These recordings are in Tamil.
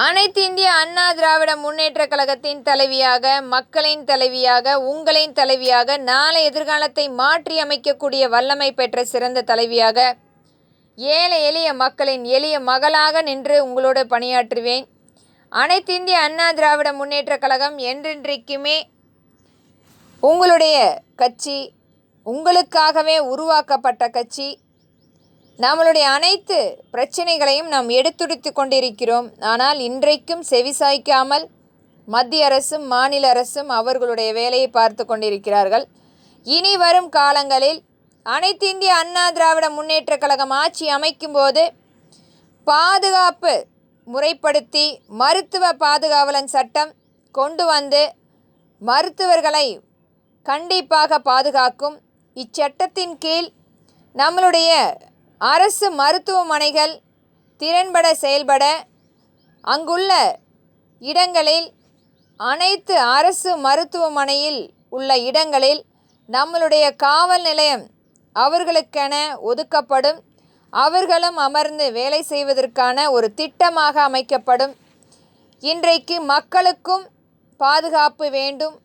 அனைத்து இந்திய அண்ணா திராவிட முன்னேற்ற கழகத்தின் தலைவியாக மக்களின் தலைவியாக உங்களின் தலைவியாக நாளை எதிர்காலத்தை மாற்றி அமைக்கக்கூடிய வல்லமை பெற்ற சிறந்த தலைவியாக ஏழை எளிய மக்களின் எளிய மகளாக நின்று உங்களோடு பணியாற்றுவேன். அனைத்து இந்திய அண்ணா திராவிட முன்னேற்ற கழகம் என்றென்றைக்குமே உங்களுடைய கட்சி உங்களுக்காகவே உருவாக்கப்பட்ட கட்சி நம்மளுடைய அனைத்து பிரச்சனைகளையும் நாம் எடுத்துரைத்து கொண்டிருக்கிறோம். ஆனால் இன்றைக்கும் செவிசாய்க்காமல் மத்திய அரசும் மாநில அரசும் அவர்களுடைய வேலையை பார்த்து கொண்டிருக்கிறார்கள். இனி வரும் காலங்களில் அனைத்து இந்திய அண்ணா திராவிட முன்னேற்ற கழகம் ஆட்சி அமைக்கும்போது பாதுகாப்பு முறைப்படுத்தி மருத்துவ பாதுகாவலன் சட்டம் கொண்டு வந்து மருத்துவர்களை கண்டிப்பாக பாதுகாக்கும். இச்சட்டத்தின் கீழ் நம்மளுடைய அரசு மருத்துவமனைகள் திறன்பட செயல்பட அங்குள்ள இடங்களில் அனைத்து அரசு மருத்துவமனையில் உள்ள இடங்களில் நம்மளுடைய காவல் நிலையம் அவர்களுக்கென ஒதுக்கப்படும். அவர்களும் அமர்ந்து வேலை செய்வதற்கான ஒரு திட்டமாக அமைக்கப்படும். இன்றைக்கு மக்களுக்கும் பாதுகாப்பு வேண்டும்.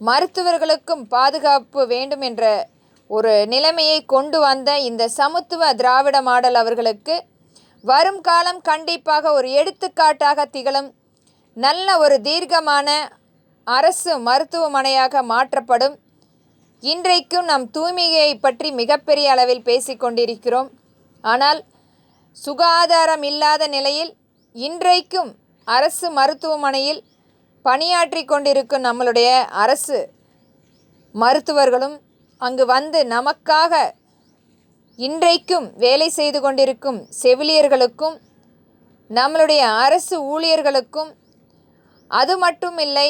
மருத்துவர்களுக்கும் பாதுகாப்பு வேண்டும் என்ற ஒரு நிலைமையை கொண்டு வந்த இந்த சமத்துவ திராவிட மாடல் அவர்களுக்கு வரும் காலம் கண்டிப்பாக ஒரு எடுத்துக்காட்டாக திகழும் நல்ல ஒரு தீர்க்கமான அரசு மருத்துவமனையாக மாற்றப்படும். இன்றைக்கும் நம் தூய்மையை பற்றி மிகப்பெரிய அளவில் பேசிக்கொண்டிருக்கிறோம் ஆனால் சுகாதாரம் இல்லாத நிலையில் இன்றைக்கும் அரசு மருத்துவமனையில் பணியாற்றி கொண்டிருக்கும் நம்மளுடைய அரசு மருத்துவர்களும் அங்கு வந்து நமக்காக இன்றைக்கும் வேலை செய்து கொண்டிருக்கும் செவிலியர்களுக்கும் நம்மளுடைய அரசு ஊழியர்களுக்கும் அது மட்டும் இல்லை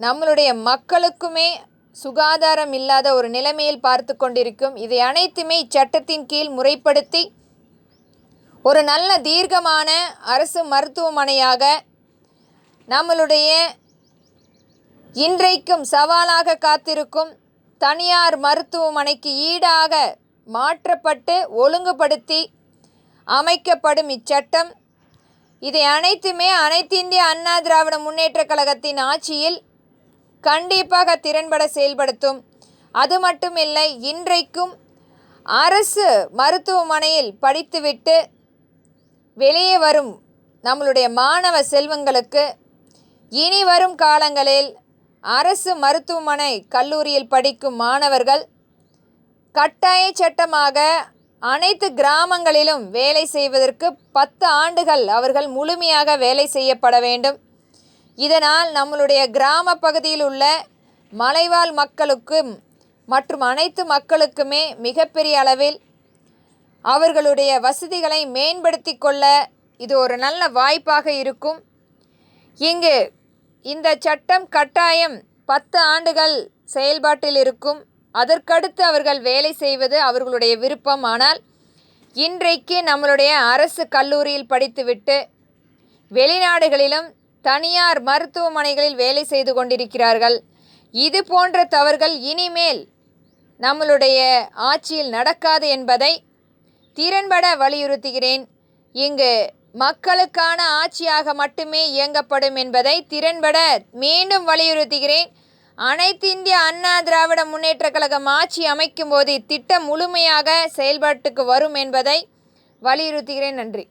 நம்மளுடைய மக்களுக்குமே சுகாதாரம் இல்லாத ஒரு நிலைமையில் பார்த்து கொண்டிருக்கும். இதை அனைத்துமே இச்சட்டத்தின் கீழ் முறைப்படுத்தி ஒரு நல்ல தீர்க்கமான அரசு மருத்துவமனையாக நம்மளுடைய இன்றைக்கும் சவாலாக காத்திருக்கும் தனியார் மருத்துவமனைக்கு ஈடாக மாற்றப்பட்டு ஒழுங்குபடுத்தி அமைக்கப்படும் இச்சட்டம். இதை அனைத்துமே அனைத்து இந்திய அண்ணா திராவிட முன்னேற்றக் கழகத்தின் ஆட்சியில் கண்டிப்பாக திறன்பட செயல்படுத்தும். அது மட்டுமில்லை இன்றைக்கும் அரசு மருத்துவமனையில் படித்துவிட்டு வெளியே வரும் நம்மளுடைய மாணவ செல்வங்களுக்கு இனி வரும் காலங்களில் அரசு மருத்துவமனை கல்லூரியில் படிக்கும் மாணவர்கள் கட்டாய சட்டமாக அனைத்து கிராமங்களிலும் வேலை செய்வதற்கு பத்து ஆண்டுகள் அவர்கள் முழுமையாக வேலை செய்யப்பட வேண்டும். இதனால் நம்மளுடைய கிராம பகுதியில் உள்ள மலைவாழ் மக்களுக்கும் மற்றும் அனைத்து மக்களுக்குமே மிகப்பெரிய அளவில் அவர்களுடைய வசதிகளை மேம்படுத்தி கொள்ள இது ஒரு நல்ல வாய்ப்பாக இருக்கும். இங்கு இந்த சட்டம் கட்டாயம் பத்து ஆண்டுகள் செயல்பாட்டில் இருக்கும். அதற்கடுத்து அவர்கள் வேலை செய்வது அவர்களுடைய விருப்பம். ஆனால் இன்றைக்கு நம்மளுடைய அரசு கல்லூரியில் படித்துவிட்டு வெளிநாடுகளிலும் தனியார் மருத்துவமனைகளில் வேலை செய்து கொண்டிருக்கிறார்கள். இது போன்ற தவறுகள் இனிமேல் நம்மளுடைய ஆட்சியில் நடக்காது என்பதை திறன்பட வலியுறுத்துகிறேன். இங்கு மக்களுக்கான ஆட்சியாக மட்டுமே இயங்கப்படும் என்பதை திறன்பட மீண்டும் வலியுறுத்துகிறேன். அனைத்து இந்திய அண்ணா திராவிட முன்னேற்ற கழகம் ஆட்சி அமைக்கும் போது இத்திட்டம் முழுமையாக செயல்பாட்டுக்கு வரும் என்பதை வலியுறுத்துகிறேன். நன்றி.